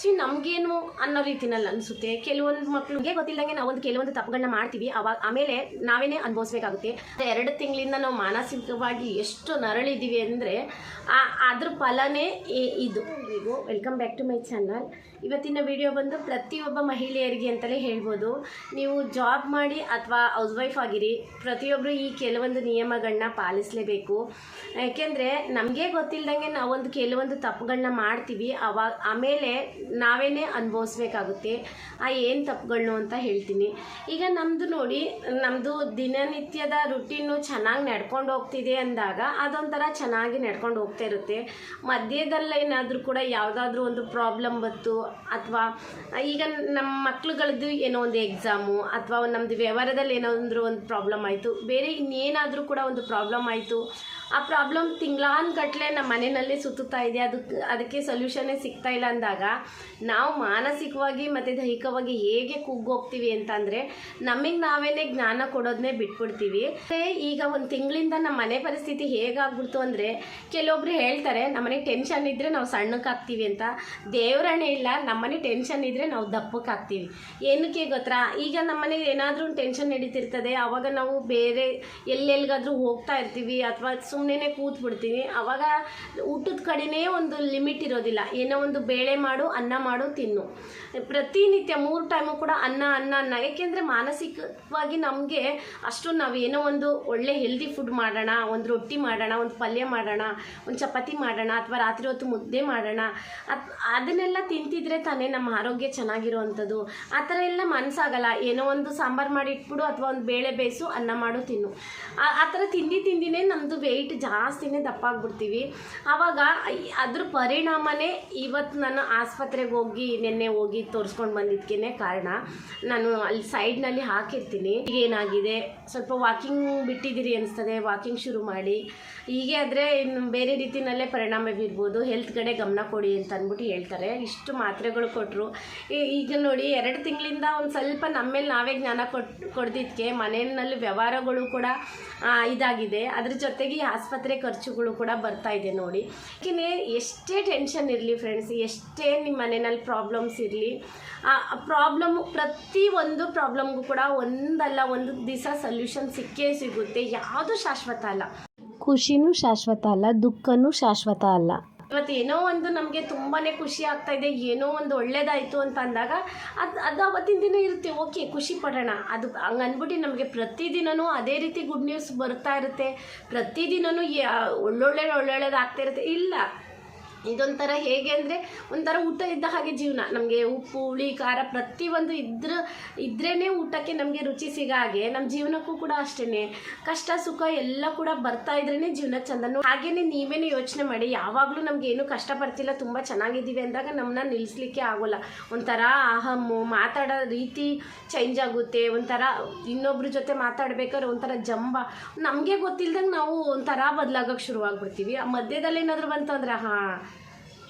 C ನಮಗೇನು ಅನ್ನೋ ರೀತಿನಲ್ಲಿ ಅನಿಸುತ್ತೆ. ಕೆಲವೊಂದು ಮಕ್ಳಿಗೆ ಗೊತ್ತಿಲ್ಲದಂಗೆ ನಾವು ಒಂದು ಕೆಲವೊಂದು ತಪ್ಪುಗಳನ್ನ ಮಾಡ್ತೀವಿ. ಅವಾಗ ಆಮೇಲೆ ನಾವೇನೇ ಅನುಭವಿಸ್ಬೇಕಾಗುತ್ತೆ. ಎರಡು ತಿಂಗಳಿಂದ ನಾವು ಮಾನಸಿಕವಾಗಿ ಎಷ್ಟು ನರಳಿದ್ದೀವಿ ಅಂದರೆ ಅದ್ರ ಫಲನೇ ಇದು ಇದು. ನೀವು welcome back to my channel ಇವತ್ತಿನ ವಿಡಿಯೋ ಬಂದು ಪ್ರತಿಯೊಬ್ಬ ಮಹಿಳೆಯರಿಗೆ ಅಂತಲೇ ಹೇಳ್ಬೋದು. ನೀವು ಜಾಬ್ ಮಾಡಿ ಅಥವಾ ಹೌಸ್ ವೈಫ್ ಆಗಿರಿ ಪ್ರತಿಯೊಬ್ಬರು ಈ ಕೆಲವೊಂದು ನಿಯಮಗಳನ್ನ ಪಾಲಿಸಲೇಬೇಕು. ಯಾಕೆಂದರೆ ನಮಗೆ ಗೊತ್ತಿಲ್ಲದಂಗೆ ನಾವೊಂದು ಕೆಲವೊಂದು ತಪ್ಪುಗಳನ್ನ ಮಾಡ್ತೀವಿ. ಅವಾಗ ಆಮೇಲೆ ನಾವೇನೇ ಅನುಭವಿಸ್ಬೇಕಾಗುತ್ತೆ. ಆ ಏನು ತಪ್ಪುಗಳನ್ನು ಅಂತ ಹೇಳ್ತೀನಿ. ಈಗ ನಮ್ಮದು ನೋಡಿ ನಮ್ಮದು ದಿನನಿತ್ಯದ ರುಟೀನು ಚೆನ್ನಾಗಿ ನಡ್ಕೊಂಡು ಹೋಗ್ತಿದೆ ಅಂದಾಗ ಅದೊಂಥರ ಚೆನ್ನಾಗಿ ನಡ್ಕೊಂಡು ಹೋಗ್ತಾ ಇರುತ್ತೆ. ಮಧ್ಯದಲ್ಲೇನಾದರೂ ಕೂಡ ಯಾವುದಾದ್ರೂ ಒಂದು ಪ್ರಾಬ್ಲಮ್ ಬಂತು ಅಥವಾ ಈಗ ನಮ್ಮ ಮಕ್ಳುಗಳದ್ದು ಏನೋ ಒಂದು ಎಕ್ಸಾಮು ಅಥವಾ ನಮ್ಮದು ವ್ಯವಹಾರದಲ್ಲಿ ಏನಾದರೂ ಒಂದು ಪ್ರಾಬ್ಲಮ್ ಆಯಿತು, ಬೇರೆ ಇನ್ನೇನಾದರೂ ಕೂಡ ಒಂದು ಪ್ರಾಬ್ಲಮ್ ಆಯಿತು ಆ ಪ್ರಾಬ್ಲಮ್ ತಿಂಗಳಾನ್ಗಟ್ಲೆ ನಮ್ಮ ಮನೆಯಲ್ಲೇ ಸುತ್ತುತ್ತಾ ಇದೆ. ಅದಕ್ಕೆ ಅದಕ್ಕೆ ಸೊಲ್ಯೂಷನ್ನೇ ಸಿಗ್ತಾ ಇಲ್ಲ ಅಂದಾಗ ನಾವು ಮಾನಸಿಕವಾಗಿ ಮತ್ತು ದೈಹಿಕವಾಗಿ ಹೇಗೆ ಕುಗ್ಗೋಗ್ತೀವಿ ಅಂತಂದರೆ ನಮಗೆ ನಾವೇ ಜ್ಞಾನ ಕೊಡೋದನ್ನೇ ಬಿಟ್ಬಿಡ್ತೀವಿ. ಈಗ ಒಂದು ತಿಂಗಳಿಂದ ನಮ್ಮ ಮನೆ ಪರಿಸ್ಥಿತಿ ಹೇಗಾಗ್ಬಿಡ್ತು ಅಂದರೆ ಕೆಲವೊಬ್ರು ಹೇಳ್ತಾರೆ ನಮ್ಮನೆ ಟೆನ್ಷನ್ ಇದ್ದರೆ ನಾವು ಸಣ್ಣಕ್ಕಾಗ್ತೀವಿ ಅಂತ. ದೇವರಣೆ ಇಲ್ಲ ನಮ್ಮನೆ ಟೆನ್ಷನ್ ಇದ್ದರೆ ನಾವು ದಪ್ಪಕ್ಕಾಗ್ತೀವಿ ಏನಕ್ಕೆ ಗೊತ್ತಾ? ಈಗ ನಮ್ಮನೇಲಿ ಏನಾದರೂ ಟೆನ್ಷನ್ ನಡೀತಿರ್ತದೆ. ಆವಾಗ ನಾವು ಬೇರೆ ಎಲ್ಲೆಲ್ಲಿಗಾದರೂ ಹೋಗ್ತಾ ಇರ್ತೀವಿ, ಅಥವಾ ಸುಮ್ಮನೆ ಕೂತ್ ಬಿಡ್ತೀನಿ ಅವಾಗ ಊಟದ ಕಡೆನೇ ಒಂದು ಲಿಮಿಟ್ ಇರೋದಿಲ್ಲ. ಏನೋ ಒಂದು ಬೇಳೆ ಮಾಡು, ಅನ್ನ ಮಾಡು, ತಿನ್ನು. ಪ್ರತಿನಿತ್ಯ ಮೂರು ಟೈಮು ಕೂಡ ಅನ್ನ ಅನ್ನ ಅನ್ನ. ಏಕೆಂದರೆ ಮಾನಸಿಕವಾಗಿ ನಮಗೆ ಅಷ್ಟು ನಾವು ಏನೋ ಒಂದು ಒಳ್ಳೆ ಹೆಲ್ದಿ ಫುಡ್ ಮಾಡೋಣ, ಒಂದು ರೊಟ್ಟಿ ಮಾಡೋಣ, ಒಂದು ಪಲ್ಯ ಮಾಡೋಣ, ಒಂದು ಚಪಾತಿ ಮಾಡೋಣ, ಅಥವಾ ರಾತ್ರಿ ಹೊತ್ತು ಮುದ್ದೆ ಮಾಡೋಣ. ಅದ್, ಅದನ್ನೆಲ್ಲ ತಿಂತಿದ್ರೆ ತಾನೇ ನಮ್ಮ ಆರೋಗ್ಯ ಚೆನ್ನಾಗಿರುವಂಥದ್ದು. ಆ ಥರ ಎಲ್ಲ ಮನಸ್ಸಾಗಲ್ಲ ಏನೋ ಒಂದು ಸಾಂಬಾರು ಮಾಡಿ ಇಟ್ಬಿಡು, ಅಥವಾ ಒಂದು ಬೇಳೆ ಬೇಯಿಸು, ಅನ್ನ ಮಾಡು, ತಿನ್ನು. ಆ ಥರ ತಿಂದು ತಿಂದಿನೇ ನಮ್ಮದು ವೆಯ್ಟ್ ಜಾಸ್ತಿನೇ ದಪ್ಪ ಆಗ್ಬಿಡ್ತೀವಿ ಆವಾಗ ಅದ್ರ ಪರಿಣಾಮನೇ ಇವತ್ತು ನಾನು ಆಸ್ಪತ್ರೆಗೆ ಹೋಗಿ ನಿನ್ನೆ ಹೋಗಿ ತೋರಿಸ್ಕೊಂಡು ಬಂದಿದ್ದಕ್ಕೇ ಕಾರಣ. ನಾನು ಅಲ್ಲಿ ಸೈಡ್ನಲ್ಲಿ ಹಾಕಿರ್ತೀನಿ. ಏನಾಗಿದೆ ಸ್ವಲ್ಪ ವಾಕಿಂಗ್ ಬಿಟ್ಟಿದ್ದೀರಿ ಅನಿಸ್ತದೆ. ವಾಕಿಂಗ್ ಶುರು ಮಾಡಿ. ಹೀಗೆ ಆದರೆ ಇನ್ನು ಬೇರೆ ರೀತಿಯಲ್ಲೇ ಪರಿಣಾಮ ಬೀರ್ಬೋದು ಹೆಲ್ತ್ ಕಡೆ ಗಮನ ಕೊಡಿ ಅಂತ ಅಂದ್ಬಿಟ್ಟು ಹೇಳ್ತಾರೆ. ಇಷ್ಟು ಮಾತ್ರೆಗಳು ಕೊಟ್ಟರು ಈಗ ನೋಡಿ ಎರಡು ತಿಂಗಳಿಂದ ಒಂದು ಸ್ವಲ್ಪ ನಮ್ಮೇಲೆ ನಾವೇ ಜ್ಞಾನ ಕೊಟ್ ಕೊಡ್ದಿದ್ದಕ್ಕೆ ಮನೆಯಲ್ಲಿ ವ್ಯವಹಾರಗಳು ಕೂಡ ಇದಾಗಿದೆ. ಅದ್ರ ಜೊತೆಗೆ ಆಸ್ಪತ್ರೆ ಖರ್ಚುಗಳು ಕೂಡ ಬರ್ತಾ ಇದೆ ನೋಡಿ. ಯಾಕೆ ಎಷ್ಟೇ ಟೆನ್ಷನ್ ಇರಲಿ ಫ್ರೆಂಡ್ಸ್ ಎಷ್ಟೇ ನಿಮ್ಮ ಮನೆಯಲ್ಲಿ ಪ್ರಾಬ್ಲಮ್ಸ್ ಇರಲಿ, ಆ ಪ್ರಾಬ್ಲಮ್ ಪ್ರತಿ ಒಂದು ಪ್ರಾಬ್ಲಮ್ಗೂ ಕೂಡ ಒಂದಲ್ಲ, ಒಂದು ದಿವಸ ಸೊಲ್ಯೂಷನ್ ಸಿಕ್ಕೇ ಸಿಗುತ್ತೆ. ಯಾವುದು ಶಾಶ್ವತ ಅಲ್ಲ. ಖುಷಿನೂ ಶಾಶ್ವತ ಅಲ್ಲ, ದುಃಖನೂ ಶಾಶ್ವತ ಅಲ್ಲ. ಇವತ್ತು ಏನೋ ಒಂದು ನಮಗೆ ತುಂಬಾ ಖುಷಿ ಆಗ್ತಾ ಇದೆ, ಏನೋ ಒಂದು ಒಳ್ಳೇದಾಯಿತು ಅಂತ ಅಂದಾಗ ಅದು ಅದು ಅವತ್ತಿನ ದಿನ ಇರುತ್ತೆ. ಓಕೆ, ಖುಷಿ ಪಡೋಣ. ಅದು ಹಂಗೆ ಅಂದ್ಬಿಟ್ಟು ನಮಗೆ ಪ್ರತಿದಿನವೂ ಅದೇ ರೀತಿ ಗುಡ್ ನ್ಯೂಸ್ ಬರ್ತಾ ಇರುತ್ತೆ. ಪ್ರತಿದಿನವೂ ಒಳ್ಳೊಳ್ಳೆ ಒಳ್ಳೊಳ್ಳೇದು ಆಗ್ತಾ ಇರುತ್ತೆ. ಇಲ್ಲ ಇದೊಂಥರ ಹೇಗೆ ಅಂದರೆ ಒಂಥರ ಊಟ ಇದ್ದ ಹಾಗೆ ಜೀವನ. ನಮಗೆ ಉಪ್ಪು, ಹುಳಿ, ಖಾರ ಪ್ರತಿಯೊಂದು ಇದ್ರ ಇದ್ರೇ ಊಟಕ್ಕೆ ನಮಗೆ ರುಚಿ ಸಿಗೋ ಹಾಗೆ. ನಮ್ಮ ಜೀವನಕ್ಕೂ ಕೂಡ ಅಷ್ಟೇ ಕಷ್ಟ, ಸುಖ ಎಲ್ಲ ಕೂಡ ಬರ್ತಾ ಇದ್ರೇ ಜೀವನ ಚಂದನು ಹಾಗೇ ನೀವೇನು ಯೋಚನೆ ಮಾಡಿ, ಯಾವಾಗಲೂ ನಮ್ಗೆ ಏನು ಕಷ್ಟ ಬರ್ತಿಲ್ಲ ತುಂಬ ಚೆನ್ನಾಗಿದ್ದೀವಿ ಅಂದಾಗ ನಮ್ಮನ್ನ ನಿಲ್ಲಿಸ್ಲಿಕ್ಕೆ ಆಗೋಲ್ಲ. ಒಂಥರ ಅಹಮ್ಮು ಮಾತಾಡೋ ರೀತಿ ಚೇಂಜ್ ಆಗುತ್ತೆ. ಒಂಥರ ಇನ್ನೊಬ್ರ ಜೊತೆ ಮಾತಾಡ್ಬೇಕಾದ್ರೆ ಒಂಥರ ಜಂಬ. ನಮಗೆ ಗೊತ್ತಿಲ್ದಂಗೆ ನಾವು ಒಂಥರ ಬದಲಾಗೋಕೆ ಶುರುವಾಗ್ಬಿಡ್ತೀವಿ. ಆ ಮಧ್ಯದಲ್ಲಿ ಏನಾದರೂ ಬಂತಂದ್ರೆ, ಹಾಂ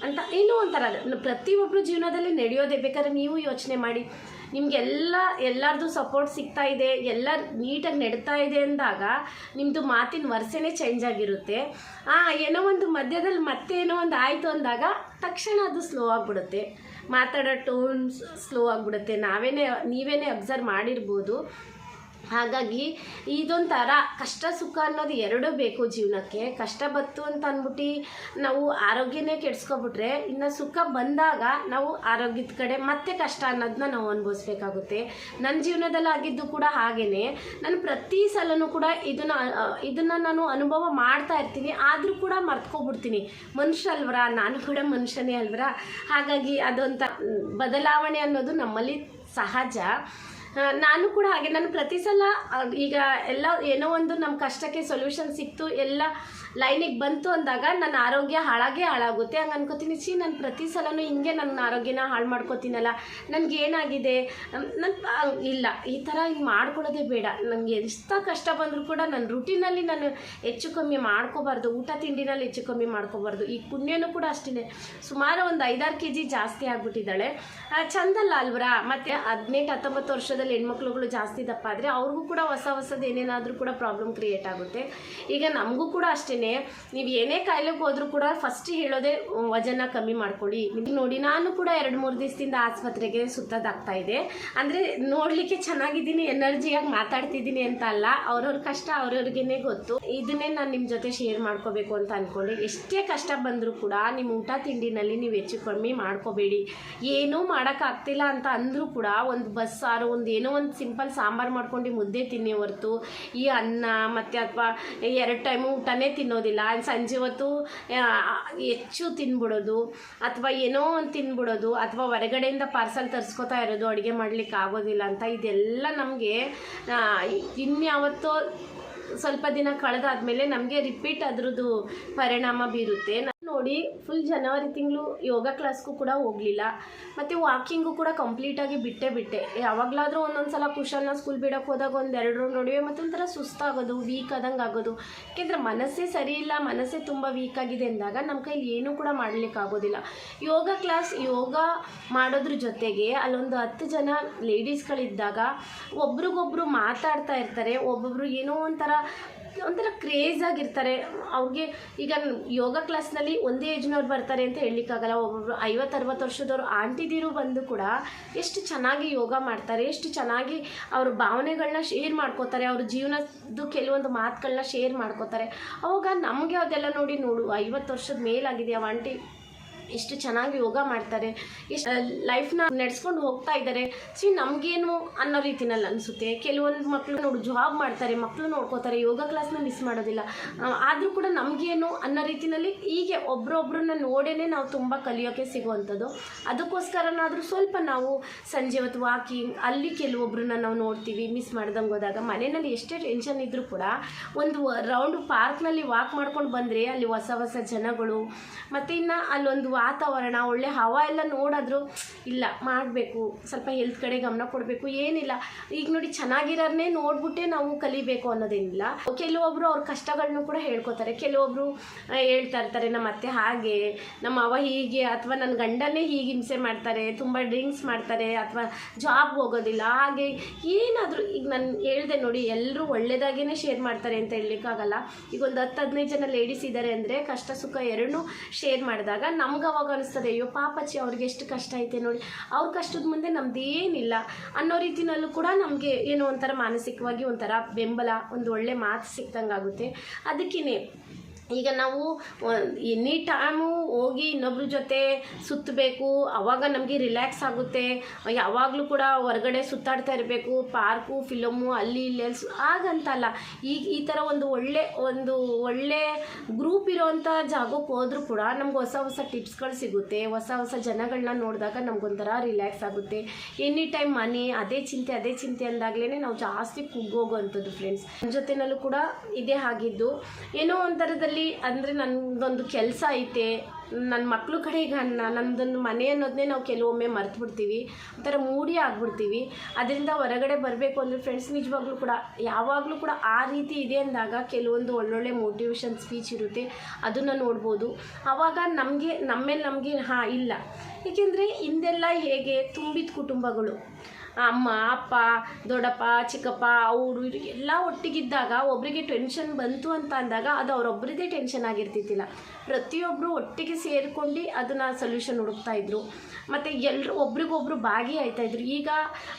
ಅಂತ ಏನೋ ಒಂಥರ ಪ್ರತಿಯೊಬ್ಬರು ಜೀವನದಲ್ಲಿ ನಡೆಯೋದೇ ಬೇಕಾದ್ರೆ ನೀವು ಯೋಚನೆ ಮಾಡಿ. ನಿಮಗೆಲ್ಲ ಎಲ್ಲರದ್ದು ಸಪೋರ್ಟ್ ಸಿಗ್ತಾ ಇದೆ, ಎಲ್ಲ ನೀಟಾಗಿ ನಡೀತಾ ಇದೆ ಅಂದಾಗ ನಿಮ್ಮದು ಮಾತಿನ ವರ್ಷನೇ ಚೇಂಜ್ ಆಗಿರುತ್ತೆ. ಆ, ಏನೋ ಒಂದು ಮಧ್ಯದಲ್ಲಿ ಮತ್ತೆ ಏನೋ ಒಂದು ಆಯಿತು ಅಂದಾಗ ತಕ್ಷಣ ಅದು ಸ್ಲೋ ಆಗಿಬಿಡುತ್ತೆ. ಮಾತಾಡೋ ಟೋನ್ಸ್ ಸ್ಲೋ ಆಗಿಬಿಡುತ್ತೆ. ನಾವೇನೇ, ನೀವೇನೇ ಅಬ್ಸರ್ವ್ ಮಾಡಿರ್ಬೋದು. ಹಾಗಾಗಿ ಇದೊಂಥರ ಕಷ್ಟ ಸುಖ ಅನ್ನೋದು ಎರಡೂ ಬೇಕು ಜೀವನಕ್ಕೆ. ಕಷ್ಟ ಬತ್ತು ಅಂತ ಅಂದ್ಬಿಟ್ಟು ನಾವು ಆರೋಗ್ಯನೇ ಕೆಡಿಸ್ಕೊಬಿಟ್ರೆ ಇನ್ನು ಸುಖ ಬಂದಾಗ ನಾವು ಆರೋಗ್ಯದ ಕಡೆ ಮತ್ತೆ ಕಷ್ಟ ಅನ್ನೋದನ್ನ ನಾವು ಅನುಭವಿಸ್ಬೇಕಾಗುತ್ತೆ. ನನ್ನ ಜೀವನದಲ್ಲಿ ಆಗಿದ್ದು ಕೂಡ ಹಾಗೇ ನಾನು ಪ್ರತಿ ಸಲನೂ ಕೂಡ ಇದನ್ನು ಇದನ್ನು ನಾನು ಅನುಭವ ಮಾಡ್ತಾ ಇರ್ತೀನಿ. ಆದರೂ ಕೂಡ ಮರ್ತ್ಕೊಬಿಡ್ತೀನಿ. ಮನುಷ್ಯ ಅಲ್ವರ? ನಾನು ಕೂಡ ಮನುಷ್ಯನೇ ಅಲ್ವರ? ಹಾಗಾಗಿ ಅದೊಂಥ ಬದಲಾವಣೆ ಅನ್ನೋದು ನಮ್ಮಲ್ಲಿ ಸಹಜ. ನಾನು ಕೂಡ ಹಾಗೆ. ನಾನು ಪ್ರತಿ ಸಲ ಈಗ ಎಲ್ಲ ಏನೋ ಒಂದು ನಮ್ಮ ಕಷ್ಟಕ್ಕೆ ಸೊಲ್ಯೂಷನ್ ಸಿಕ್ತು, ಎಲ್ಲ ಲೈನಿಗೆ ಬಂತು ಅಂದಾಗ ನನ್ನ ಆರೋಗ್ಯ ಹಾಳಾಗೇ ಹಾಳಾಗುತ್ತೆ. ಹಂಗೆ ಅನ್ಕೋತೀನಿ ಸಿ ನಾನು ಪ್ರತಿ ಸಲನೂ ಹಿಂಗೆ ನನ್ನ ಆರೋಗ್ಯನ ಹಾಳು ಮಾಡ್ಕೋತೀನಲ್ಲ. ನನಗೇನಾಗಿದೆ ನನ್ನ ಇಲ್ಲ. ಈ ಥರ ಹಿಂಗೆ ಮಾಡ್ಕೊಳ್ಳೋದೇ ಬೇಡ. ನನಗೆ ಎಷ್ಟು ಕಷ್ಟ ಬಂದರೂ ಕೂಡ ನನ್ನ ರುಟೀನಲ್ಲಿ ನಾನು ಹೆಚ್ಚು ಕಮ್ಮಿ ಮಾಡ್ಕೋಬಾರ್ದು. ಊಟ ತಿಂಡಿನಲ್ಲಿ ಹೆಚ್ಚು ಕಮ್ಮಿ ಮಾಡ್ಕೋಬಾರ್ದು. ಈ ಪುಣ್ಯನೂ ಕೂಡ ಅಷ್ಟೇ ಸುಮಾರು ಒಂದು ಐದಾರು ಕೆ ಜಿ ಜಾಸ್ತಿ ಆಗಿಬಿಟ್ಟಿದ್ದಾಳೆ. ಚಂದಲ್ಲ ಅಲ್ವರಾ? ಮತ್ತು ಹದಿನೆಂಟು ಹತ್ತೊಂಬತ್ತು ವರ್ಷದ ವರ್ಷದಲ್ಲಿ ಹೆಣ್ಮಕ್ಳುಗಳು ಜಾಸ್ತಿ ದಪ್ಪ ಆದರೆ ಅವ್ರಿಗೂ ಕೂಡ ಹೊಸ ಹೊಸದು ಏನೇನಾದರೂ ಕೂಡ ಪ್ರಾಬ್ಲಮ್ ಕ್ರಿಯೇಟ್ ಆಗುತ್ತೆ. ಈಗ ನಮಗೂ ಕೂಡ ಅಷ್ಟೇ ನೀವು ಏನೇ ಕಾಯಿಲೆಗೆ ಹೋದರೂ ಕೂಡ ಫಸ್ಟ್ ಹೇಳೋದೇ ವಜನ ಕಮ್ಮಿ ಮಾಡ್ಕೊಳ್ಳಿ. ನೋಡಿ ನಾನು ಕೂಡ ಎರಡು ಮೂರು ದಿವಸದಿಂದ ಆಸ್ಪತ್ರೆಗೆ ಸುತ್ತದಾಗ್ತಾ ಇದೆ. ಅಂದರೆ ನೋಡಲಿಕ್ಕೆ ಚೆನ್ನಾಗಿದ್ದೀನಿ ಎನರ್ಜಿಯಾಗಿ ಮಾತಾಡ್ತಿದ್ದೀನಿ ಅಂತ ಅಲ್ಲ, ಅವ್ರವ್ರ ಕಷ್ಟ ಅವ್ರವ್ರಿಗೇನೆ ಗೊತ್ತು. ಇದನ್ನೇ ನಾನು ನಿಮ್ಮ ಜೊತೆ ಶೇರ್ ಮಾಡ್ಕೋಬೇಕು ಅಂತ ಅಂದ್ಕೊಂಡೆ ಎಷ್ಟೇ ಕಷ್ಟ ಬಂದರೂ ಕೂಡ ನಿಮ್ಮ ಊಟ ತಿಂಡಿನಲ್ಲಿ ನೀವು ಹೆಚ್ಚು ಕಮ್ಮಿ ಮಾಡ್ಕೋಬೇಡಿ. ಏನೂ ಮಾಡೋಕ್ಕಾಗ್ತಿಲ್ಲ ಅಂತ ಅಂದರೂ ಕೂಡ ಒಂದು ಬಸ್ಸಾರು ಒಂದು ಏನೋ ಒಂದು ಸಿಂಪಲ್ ಸಾಂಬಾರು ಮಾಡ್ಕೊಂಡು ಮುದ್ದೆ ತಿನ್ನಿ ಹೊರ್ತು. ಈ ಅನ್ನ ಮತ್ತು ಅಥವಾ ಎರಡು ಟೈಮು ಊಟನೇ ತಿನ್ನೋದಿಲ್ಲ. ಸಂಜೆ ಹೊತ್ತು ಹೆಚ್ಚು ತಿನ್ಬಿಡೋದು. ಅಥವಾ ಏನೋ ಒಂದು ತಿನ್ಬಿಡೋದು. ಅಥವಾ ಹೊರಗಡೆಯಿಂದ ಪಾರ್ಸಲ್ ತರಿಸ್ಕೊತಾ ಇರೋದು. ಅಡುಗೆ ಮಾಡಲಿಕ್ಕೆ ಆಗೋದಿಲ್ಲ ಅಂತ. ಇದೆಲ್ಲ ನಮಗೆ ಇನ್ಯಾವತ್ತೋ ಸ್ವಲ್ಪ ದಿನ ಕಳೆದಾದ್ಮೇಲೆ ನಮಗೆ ರಿಪೀಟ್ ಅದರದ್ದು ಪರಿಣಾಮ ಬೀರುತ್ತೆ. ನೋಡಿ ಫುಲ್ ಜನವರಿ ತಿಂಗಳು ಯೋಗ ಕ್ಲಾಸ್ಗೂ ಕೂಡ ಹೋಗಲಿಲ್ಲ. ಮತ್ತು ವಾಕಿಂಗು ಕೂಡ ಕಂಪ್ಲೀಟಾಗಿ ಬಿಟ್ಟೇ ಬಿಟ್ಟೆ. ಯಾವಾಗಲಾದರೂ ಒಂದೊಂದು ಸಲ ಕುಶಲ್ನ ಸ್ಕೂಲ್ ಬಿಡೋಕೆ ಹೋದಾಗ ಒಂದು ಎರಡು ರೌಂಡ್ ಮತ್ತು ಮತ್ತೊಂಥರ ಸುಸ್ತಾಗೋದು ವೀಕ್ ಆದಂಗೆ ಆಗೋದು. ಯಾಕೆಂದರೆ ಮನಸ್ಸೇ ಸರಿ ಇಲ್ಲ, ಮನಸ್ಸೇ ತುಂಬ ವೀಕ್ ಆಗಿದೆ ಅಂದಾಗ ನಮ್ಮ ಕೈಲಿ ಏನೂ ಕೂಡ ಮಾಡಲಿಕ್ಕಾಗೋದಿಲ್ಲ ಯೋಗ ಕ್ಲಾಸ್ ಯೋಗ ಮಾಡೋದ್ರ ಜೊತೆಗೆ ಅಲ್ಲೊಂದು ಹತ್ತು ಜನ ಲೇಡೀಸ್ಗಳಿದ್ದಾಗ ಒಬ್ರಿಗೊಬ್ರು ಮಾತಾಡ್ತಾ ಇರ್ತಾರೆ, ಒಬ್ಬೊಬ್ರು ಏನೋ ಒಂಥರ ಒಂಥರ ಕ್ರೇಜ್ ಆಗಿರ್ತಾರೆ. ಅವ್ರಿಗೆ ಈಗ ಯೋಗ ಕ್ಲಾಸ್ನಲ್ಲಿ ಒಂದೇ ಏಜ್ನವ್ರು ಬರ್ತಾರೆ ಅಂತ ಹೇಳಲಿಕ್ಕಾಗಲ್ಲ ಒಬ್ಬೊಬ್ರು ಐವತ್ತು, ಅರವತ್ತು ವರ್ಷದವ್ರು ಆಂಟಿದಿರು ಬಂದು ಕೂಡ ಎಷ್ಟು ಚೆನ್ನಾಗಿ ಯೋಗ ಮಾಡ್ತಾರೆ, ಎಷ್ಟು ಚೆನ್ನಾಗಿ ಅವ್ರ ಭಾವನೆಗಳನ್ನ ಶೇರ್ ಮಾಡ್ಕೋತಾರೆ, ಅವ್ರ ಜೀವನದ್ದು ಕೆಲವೊಂದು ಮಾತುಗಳನ್ನ ಶೇರ್ ಮಾಡ್ಕೋತಾರೆ. ಅವಾಗ ನಮಗೆ ಅದೆಲ್ಲ ನೋಡಿ ನೋಡು, ಐವತ್ತು ವರ್ಷದ ಮೇಲಾಗಿದೆ, ಅವ ಆಂಟಿ ಎಷ್ಟು ಚೆನ್ನಾಗಿ ಯೋಗ ಮಾಡ್ತಾರೆ, ಎಷ್ಟು ಲೈಫ್ನ ನಡೆಸ್ಕೊಂಡು ಹೋಗ್ತಾ ಇದ್ದಾರೆ. ಸೊ ನಮಗೇನು ಅನ್ನೋ ರೀತಿನಲ್ಲಿ ಅನಿಸುತ್ತೆ. ಕೆಲವೊಂದು ಮಕ್ಕಳು ನೋಡು ಜಾಬ್ ಮಾಡ್ತಾರೆ ಮಕ್ಕಳು ನೋಡ್ಕೋತಾರೆ, ಯೋಗ ಕ್ಲಾಸ್ನ ಮಿಸ್ ಮಾಡೋದಿಲ್ಲ. ಆದರೂ ಕೂಡ ನಮಗೇನು ಅನ್ನೋ ರೀತಿನಲ್ಲಿ ಹೀಗೆ ಒಬ್ರೊಬ್ರನ್ನ ನೋಡೇ ನಾವು ತುಂಬ ಕಲಿಯೋಕ್ಕೆ ಸಿಗುವಂಥದ್ದು. ಅದಕ್ಕೋಸ್ಕರನಾದರೂ ಸ್ವಲ್ಪ ನಾವು ಸಂಜೆ ಹೊತ್ತು ವಾಕಿಂಗ್ ಅಲ್ಲಿ ಕೆಲವೊಬ್ಬರನ್ನ ನಾವು ನೋಡ್ತೀವಿ ಮಿಸ್ ಮಾಡ್ದಂಗೆ ಹೋದಾಗ. ಮನೆಯಲ್ಲಿ ಎಷ್ಟೇ ಟೆನ್ಷನ್ ಇದ್ದರೂ ಕೂಡ ಒಂದು ರೌಂಡ್ ಪಾರ್ಕ್ನಲ್ಲಿ ವಾಕ್ ಮಾಡ್ಕೊಂಡು ಬಂದರೆ ಅಲ್ಲಿ ಹೊಸ ಹೊಸ ಜನಗಳು, ಮತ್ತು ಇನ್ನು ಅಲ್ಲೊಂದು ವಾತಾವರಣ ಒಳ್ಳೆ ಹವ ಎಲ್ಲ ನೋಡಿದ್ರು ಇಲ್ಲ ಮಾಡಬೇಕು. ಸ್ವಲ್ಪ ಹೆಲ್ತ್ ಕಡೆ ಗಮನ ಕೊಡಬೇಕು ಏನಿಲ್ಲ. ಈಗ ನೋಡಿ ಚೆನ್ನಾಗಿರೋರ್ನೇ ನೋಡ್ಬಿಟ್ಟೆ ನಾವು ಕಲಿಬೇಕು ಅನ್ನೋದೇನಿಲ್ಲ. ಕೆಲವೊಬ್ರು ಅವ್ರ ಕಷ್ಟಗಳನ್ನೂ ಕೂಡ ಹೇಳ್ಕೊತಾರೆ. ಕೆಲವೊಬ್ರು ಆ, ಹೇಳ್ತಾ ಇರ್ತಾರೆ ನಮ್ಮ ಅತ್ತೆ ಹಾಗೆ ನಮ್ಮ ಅವ ಹೀಗೆ ಅಥವಾ ನನ್ನ ಗಂಡನೇ ಹೀಗೆ ಹಿಂಸೆ ಮಾಡ್ತಾರೆ ತುಂಬ ಡ್ರಿಂಕ್ಸ್ ಮಾಡ್ತಾರೆ ಅಥವಾ ಜಾಬ್ ಹೋಗೋದಿಲ್ಲ. ಹಾಗೆ ಏನಾದರೂ ಈಗ ನಾನು ಹೇಳ್ದೆ ನೋಡಿ ಎಲ್ಲರೂ ಒಳ್ಳೆಯದಾಗೇ ಶೇರ್ ಮಾಡ್ತಾರೆ ಅಂತ ಹೇಳಲಿಕ್ಕಾಗಲ್ಲ. ಈಗ ಒಂದು ಹತ್ತು ಹದಿನೈದು ಜನ ಲೇಡೀಸ್ ಇದ್ದಾರೆ ಅಂದರೆ ಕಷ್ಟ ಸುಖ ಎರಡನ್ನೂ ಶೇರ್ ಮಾಡಿದಾಗ ನಮ್ಗೆ ಅವಾಗ ಅನಿಸ್ತದೆ ಅಯ್ಯೋ, ಪಾಪಚ್ಚಿ, ಅವ್ರಿಗೆ ಎಷ್ಟು ಕಷ್ಟ ಐತೆ ನೋಡಿ. ಅವ್ರ ಕಷ್ಟದ ಮುಂದೆ ನಮ್ದೇನಿಲ್ಲ ಅನ್ನೋ ರೀತಿನಲ್ಲೂ ಕೂಡ ನಮಗೆ ಏನೋ ಒಂಥರ ಮಾನಸಿಕವಾಗಿ ಒಂಥರ ಬೆಂಬಲ, ಒಂದು ಒಳ್ಳೆ ಮಾತು ಸಿಕ್ದಂಗೆ ಆಗುತ್ತೆ ಅದಕ್ಕೇ ಈಗ ನಾವು ಎನಿ ಟೈಮು ಹೋಗಿ ಇನ್ನೊಬ್ರ ಜೊತೆ ಸುತ್ತಬೇಕು ಅವಾಗ ನಮಗೆ ರಿಲ್ಯಾಕ್ಸ್ ಆಗುತ್ತೆ. ಯಾವಾಗಲೂ ಕೂಡ ಹೊರಗಡೆ ಸುತ್ತಾಡ್ತಾ ಇರಬೇಕು. ಪಾರ್ಕು ಫಿಲಮು ಅಲ್ಲಿ, ಇಲ್ಲಿ ಹಾಗಂತಲ್ಲ ಈಗ ಈ ಥರ ಒಂದು ಒಳ್ಳೆ ಒಂದು ಒಳ್ಳೆ ಗ್ರೂಪ್ ಇರೋವಂಥ ಜಾಗಕ್ಕೆ ಹೋದರೂ ಕೂಡ ನಮ್ಗೆ ಹೊಸ ಹೊಸ ಟಿಪ್ಸ್ಗಳು ಸಿಗುತ್ತೆ. ಹೊಸ ಹೊಸ ಜನಗಳನ್ನ ನೋಡಿದಾಗ ನಮಗೊಂಥರ ರಿಲ್ಯಾಕ್ಸ್ ಆಗುತ್ತೆ. ಎನಿ ಟೈಮ್ ಮನೆ ಅದೇ ಚಿಂತೆ ಅದೇ ಚಿಂತೆ ಅಂದಾಗಲೇ ನಾವು ಜಾಸ್ತಿ ಕುಗ್ಗೋಗುವಂಥದ್ದು ಫ್ರೆಂಡ್ಸ್ ಜೊತೆನಲ್ಲೂ ಕೂಡ ಇದೇ ಆಗಿದ್ದು ಏನೋ ಒಂಥರದಲ್ಲಿ ಅಂದರೆ ನನ್ನದೊಂದು ಕೆಲಸ ಐತೆ ನನ್ನ ಮಕ್ಕಳು ಕಡೆ ಈಗ ನ- ನನ್ನದೊಂದು ಮನೆ ಅನ್ನೋದನ್ನೇ ನಾವು ಕೆಲವೊಮ್ಮೆ ಮರೆತು ಬಿಡ್ತೀವಿ ಒಂಥರ ಮೂಡಿ ಆಗ್ಬಿಡ್ತೀವಿ. ಅದರಿಂದ ಹೊರಗಡೆ ಬರಬೇಕು ಅಂದರೆ ಫ್ರೆಂಡ್ಸ್ ನಿಜವಾಗ್ಲೂ ಕೂಡ, ಯಾವಾಗಲೂ ಕೂಡ ಆ ರೀತಿ ಇದೆ ಅಂದಾಗ ಕೆಲವೊಂದು ಒಳ್ಳೊಳ್ಳೆ ಮೋಟಿವೇಶನ್ ಸ್ಪೀಚ್ ಇರುತ್ತೆ. ಅದನ್ನು ನೋಡ್ಬೋದು. ಆವಾಗ ನಮಗೆ, ನಮ್ಮೇಲೆ ನಮಗೆ ಹಾಂ ಇಲ್ಲ. ಏಕೆಂದರೆ ಹಿಂದೆಲ್ಲ ಹೇಗೆ ತುಂಬಿದ ಕುಟುಂಬಗಳು. ಅಮ್ಮ, ಅಪ್ಪ, ದೊಡ್ಡಪ್ಪ, ಚಿಕ್ಕಪ್ಪ, ಅವರು ಎಲ್ಲ ಒಟ್ಟಿಗಿದ್ದಾಗ ಒಬ್ಬರಿಗೆ ಟೆನ್ಷನ್ ಬಂತು ಅಂತ ಅಂದಾಗ ಅದು ಅವರೊಬ್ಬರದೇ ಟೆನ್ಷನ್ ಆಗಿರ್ತಿದ್ದಿಲ್ಲ. ಪ್ರತಿಯೊಬ್ಬರು ಒಟ್ಟಿಗೆ ಸೇರಿಕೊಂಡು ಅದನ್ನು ಸೊಲ್ಯೂಷನ್ ಹುಡುಕ್ತಾ ಇದ್ರು. ಮತ್ತು ಎಲ್ಲರೂ ಒಬ್ರಿಗೊಬ್ರು ಭಾಗಿ ಇದ್ರು. ಈಗ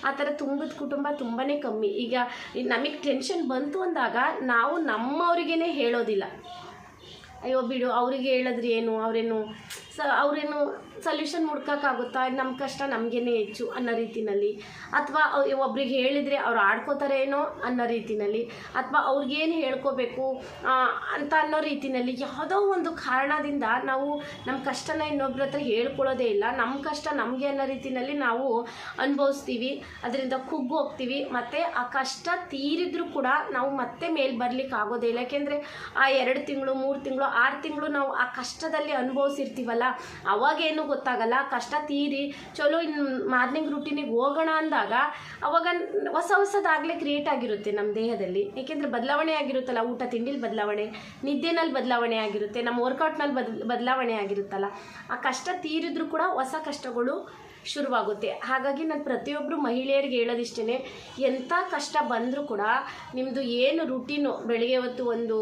ಆ ಥರ ತುಂಬಿದ ಕುಟುಂಬ ತುಂಬಾ ಕಮ್ಮಿ. ಈಗ ನಮಗೆ ಟೆನ್ಷನ್ ಬಂತು ಅಂದಾಗ ನಾವು ನಮ್ಮವ್ರಿಗೇ ಹೇಳೋದಿಲ್ಲ. ಅಯ್ಯೋ ಬಿಡು, ಅವ್ರಿಗೆ ಹೇಳಿದ್ರೆ ಏನು ಅವರೇನು ಸ, ಅವರೇನು ಸೊಲ್ಯೂಷನ್ ಹುಡ್ಕೋಕ್ಕಾಗುತ್ತಾ? ನಮ್ಮ ಕಷ್ಟ ನಮಗೇನೆ ಹೆಚ್ಚು ಅನ್ನೋ ರೀತಿಯಲ್ಲಿ ಅಥವಾ ಒಬ್ರಿಗೆ ಹೇಳಿದರೆ ಅವ್ರು ಆಡ್ಕೋತಾರೆ ಏನೋ ಅನ್ನೋ ರೀತಿಯಲ್ಲಿ ಅಥವಾ, ಅವ್ರಿಗೇನು ಹೇಳ್ಕೋಬೇಕು ಅಂತ ಅನ್ನೋ ರೀತಿನಲ್ಲಿ ಯಾವುದೋ ಒಂದು ಕಾರಣದಿಂದ ನಾವು ನಮ್ಮ ಕಷ್ಟನ ಇನ್ನೊಬ್ರ ಹತ್ರ ಹೇಳ್ಕೊಳ್ಳೋದೇ ಇಲ್ಲ. ನಮ್ಮ ಕಷ್ಟ ನಮಗೆ ಅನ್ನೋ ರೀತಿಯಲ್ಲಿ ನಾವು ಅನುಭವಿಸ್ತೀವಿ. ಅದರಿಂದ ಕುಗ್ಗು ಹೋಗ್ತೀವಿ. ಮತ್ತು ಆ ಕಷ್ಟ ತೀರಿದ್ರೂ ಕೂಡ ನಾವು ಮತ್ತೆ ಮೇಲೆ ಬರ್ಲಿಕ್ಕೆ ಆಗೋದೇ ಇಲ್ಲ. ಯಾಕೆಂದರೆ ಆ ಎರಡು ತಿಂಗಳು, ಮೂರು ತಿಂಗಳು, ಆರು ತಿಂಗಳು ನಾವು ಆ ಕಷ್ಟದಲ್ಲಿ ಅನುಭವಿಸಿರ್ತೀವಲ್ಲ, ಅವಾಗೇನು ಗೊತ್ತಾಗಲ್ಲ, ಕಷ್ಟ ತೀರಿ, ಚಲೋ ಇನ್ನು ಮಾರ್ನಿಂಗ್ ರುಟೀನಿಗೆ ಹೋಗೋಣ ಅಂದಾಗ ಅವಾಗ ಹೊಸ ಹೊಸದಾಗಲೇ ಕ್ರಿಯೇಟ್ ಆಗಿರುತ್ತೆ ನಮ್ಮ ದೇಹದಲ್ಲಿ. ಏಕೆಂದರೆ ಬದಲಾವಣೆ ಆಗಿರುತ್ತಲ್ಲ, ಊಟ ತಿಂಡಿಲಿ ಬದಲಾವಣೆ, ನಿದ್ದೆನಲ್ಲಿ ಬದಲಾವಣೆ ಆಗಿರುತ್ತೆ, ನಮ್ಮ ವರ್ಕೌಟ್ನಲ್ಲಿ ಬದ್, ಬದಲಾವಣೆ ಆಗಿರುತ್ತಲ್ಲ. ಆ ಕಷ್ಟ ತೀರಿದ್ರೂ ಕೂಡ ಹೊಸ ಕಷ್ಟಗಳು ಶುರುವಾಗುತ್ತೆ. ಹಾಗಾಗಿ ನಾನು ಪ್ರತಿಯೊಬ್ಬರು ಮಹಿಳೆಯರಿಗೆ ಹೇಳೋದಿಷ್ಟೇ ಎಂಥ ಕಷ್ಟ ಬಂದರೂ ಕೂಡ ನಿಮ್ಮದು ಏನು ರುಟೀನು ಬೆಳಗ್ಗೆ ಹೊತ್ತು ಒಂದು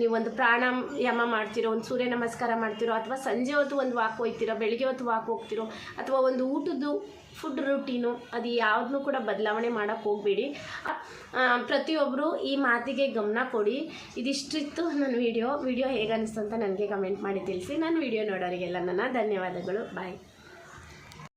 ನೀವೊಂದು ಪ್ರಾಣಾಯಾಮ ಮಾಡ್ತಿರೋ, ಒಂದು ಸೂರ್ಯ ನಮಸ್ಕಾರ ಮಾಡ್ತಿರೋ, ಅಥವಾ ಸಂಜೆ ಹೊತ್ತು ಒಂದು ವಾಕ್ ಹೋಗ್ತಿರೋ, ಬೆಳಗ್ಗೆ ಹೊತ್ತು ವಾಕ್ ಹೋಗ್ತಿರೋ, ಅಥವಾ ಒಂದು ಊಟದ್ದು ಫುಡ್ ರುಟೀನು ಅದು ಯಾವುದನ್ನು ಕೂಡ ಬದಲಾವಣೆ ಮಾಡೋಕ್ಕೆ ಹೋಗಬೇಡಿ. ಪ್ರತಿಯೊಬ್ಬರು ಈ ಮಾತಿಗೆ ಗಮನ ಕೊಡಿ. ಇದಿಷ್ಟಿತ್ತು ನನ್ನ ವಿಡಿಯೋ ವಿಡಿಯೋ ಹೇಗೆ ಅನಿಸ್ತು ಅಂತ ನನಗೆ ಕಮೆಂಟ್ ಮಾಡಿ ತಿಳಿಸಿ. ನಾನು ವಿಡಿಯೋ ನೋಡೋರಿಗೆಲ್ಲ ನನ್ನ ಧನ್ಯವಾದಗಳು. ಬಾಯ್